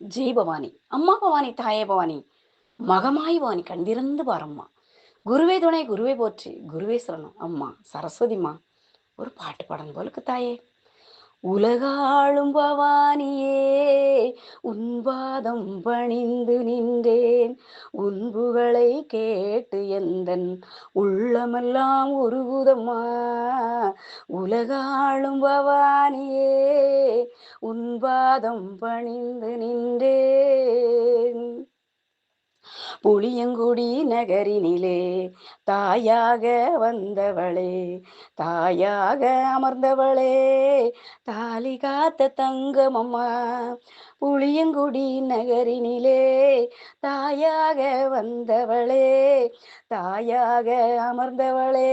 ஜெய் பவானி அம்மா பவானி தாயே பவானி மகமாய் பவானி கண்டிருந்து பாரம்மா. குருவே துணை குருவே போற்றி குருவே சொல்லணும் அம்மா சரஸ்வதிமா ஒரு பாட்டு பாடணும் போலுக்கு தாயே. உலகாளும் பவானியே உன்பாதம் பணிந்து நின்றேன். உன்புகளை கேட்டு எந்தன் உள்ளமெல்லாம் உருகுதம்மா. உலகாளும் பவானியே உன்பாதம் பணிந்து நின்றேன். புளியங்குடி நகரினிலே தாயாக வந்தவளே தாயாக அமர்ந்தவளே தாலி காத்த தங்கமம்மா புளியங்குடி நகரினிலே தாயாக வந்தவளே தாயாக அமர்ந்தவளே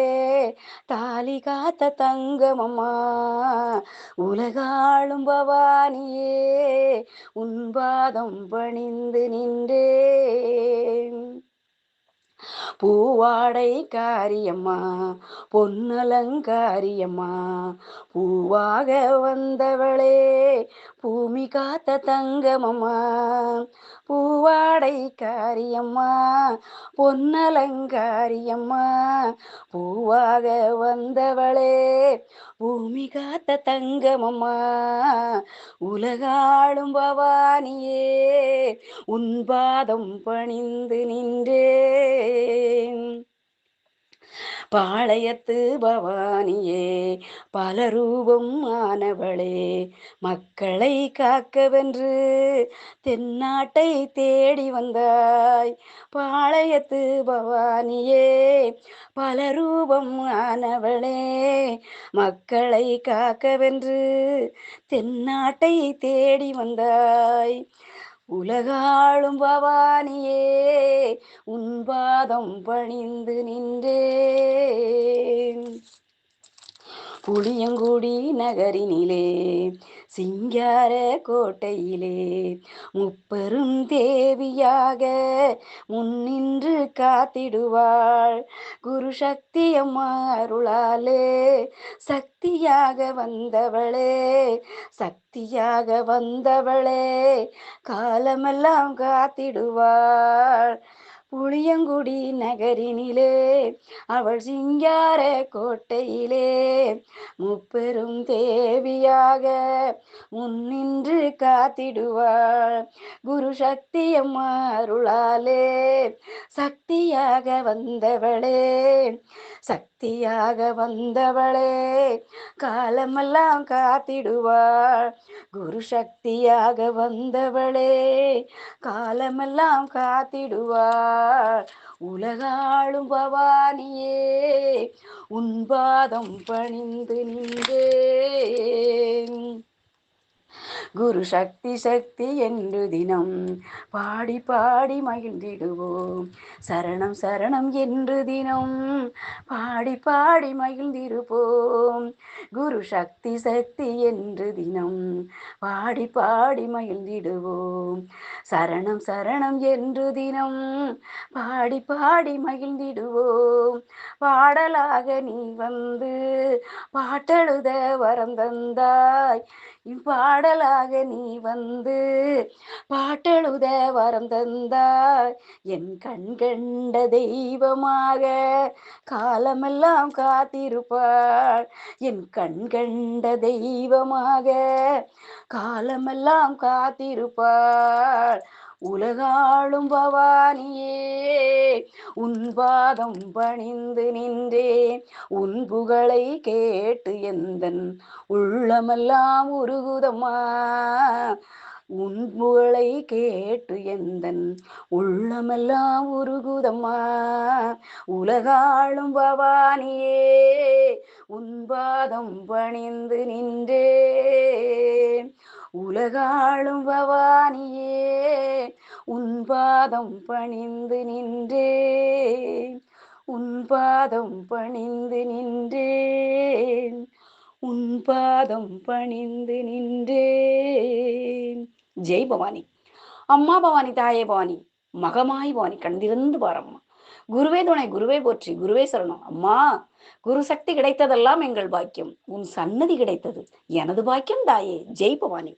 தாலி காத்த தங்கமம்மா உலகாளும் பவானியே உன்பாதம் பணிந்து நின்றேன். பூவாடை காரியம்மா பொன்னலங்காரியம்மா. பூவாக வந்தவளே பூமி காத்த தங்கமம்மா. பூவாடை காரியம்மா பொன்னலங்காரியம்மா. பூவாக வந்தவளே பூமி காத்த தங்கமம்மா. உலகாளும் பவானியே உன் பாதம் பணிந்து நின்றே. பாளையத்து பவானியே பல ரூபம் ஆனவளே மக்களை காக்கவென்று தென்னாட்டை தேடி வந்தாய். பாளையத்து பவானியே பல ரூபம் ஆனவளே மக்களை காக்கவென்று தென்னாட்டை தேடி வந்தாய். உலகாளும் பவானியே உன்பாதம் பணிந்து நின்றேன். புளியங்குடி நகரினிலே சிங்கார கோட்டையிலே முப்பெரும் தேவியாக முன்னின்று காத்திடுவாள். குரு சக்தி அம்மா அருளாலே சக்தியாக வந்தவளே சக்தியாக வந்தவளே காலமெல்லாம் காத்திடுவாள். புளியங்குடி நகரினிலே அவள் சிங்கார கோட்டையிலே. முப்பெரும் தேவியாக முன்னின்று காத்திடுவாள். குரு சக்தி அருளாலே சக்தியாக வந்தவளே. சக்தி சக்தியாக வந்தவளே காலமெல்லாம் காத்திடுவாள். குரு சக்தியாக வந்தவளே காலமெல்லாம் காத்திடுவாள். உலகாளும் பவானியே உன்பாதம் பணிந்து நின்றே குரு சக்தி சக்தி என்று தினம் பாடி பாடி மகிழ்ந்திடுவோம். சரணம் சரணம் என்று தினம் பாடி பாடி மகிழ்ந்திருப்போம். குரு சக்தி சக்தி என்று தினம் பாடி பாடி மகிழ்ந்திடுவோம். சரணம் சரணம் என்று தினம் பாடி பாடி மகிழ்ந்திடுவோம். பாடலாக நீ வந்து பாட்டெழுத வரம் தந்தாய். பாடலாக நீ வந்து பாட்டெழுத வரம் தந்தாய். என் கண் கண்ட தெய்வமாக காலமெல்லாம் காத்திருப்பாள். என் கண் கண்ட தெய்வமாக காலமெல்லாம் காத்திருப்பாள். உலகாளும் பவானியே உன்பாதம் பணிந்து நின்றேன் உன் புகழை கேட்டு எந்தன் உள்ளமெல்லாம் உருகுதம்மா? உன் புகழை கேட்டு எந்தன் உள்ளமெல்லாம் உருகுதம்மா? உலகாளும் பவானியே உன் பாதம் பணிந்து நின்றே உலகாளும் பவானியே உன்பாதம் பணிந்து நின்றேன் உன் பாதம் பணிந்து நின்றேன் உன்பாதம் பணிந்து நின்றேன் ஜெய் பவானி. அம்மா பவானி தாயே பவானி மகமாய் பவானி கண்டிருந்து பாரம்மா. குருவே துணை குருவே போற்றி குருவே சரணம். அம்மா குரு சக்தி கிடைத்ததெல்லாம் எங்கள் பாக்கியம். உன் சன்னதி கிடைத்தது. எனது பாக்கியம் தாயே. ஜெய் பவானி.